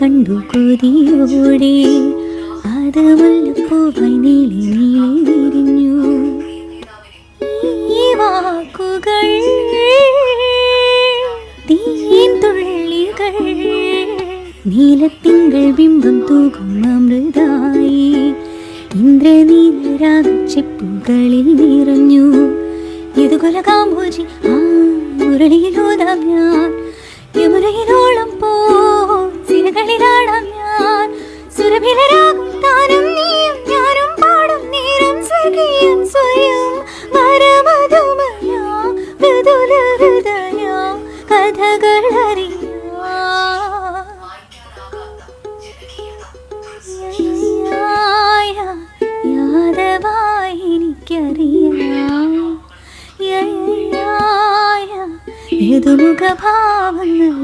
കണ്ടു കൊതിയോടെ. അത് മുല്ലപ്പൂവായി നീളി നീളി ഈ വാക്കുകൾ നീലത്തിങ്കൾ ബിംബം തൂകും അമൃതായി. ഇന്ദ്രനീലരാഗ ചെപ്പുകളിൽ നിറഞ്ഞു. ഇത് കൊലകാമ്പോജി ആ മുരളിയിലൂതാം ഞാൻ. യമുനയിലോളം പോ സിരകളിലാടാം ഞാൻ. സുരഭിലരാകും താനും നീയും ഞാനും പാടും നേരം സഖിയും സ്വയം. വരമധുമയ മൃദുല ഹൃദയ കഥകൾ ഏതു മുഖഭാവങ്ങൾ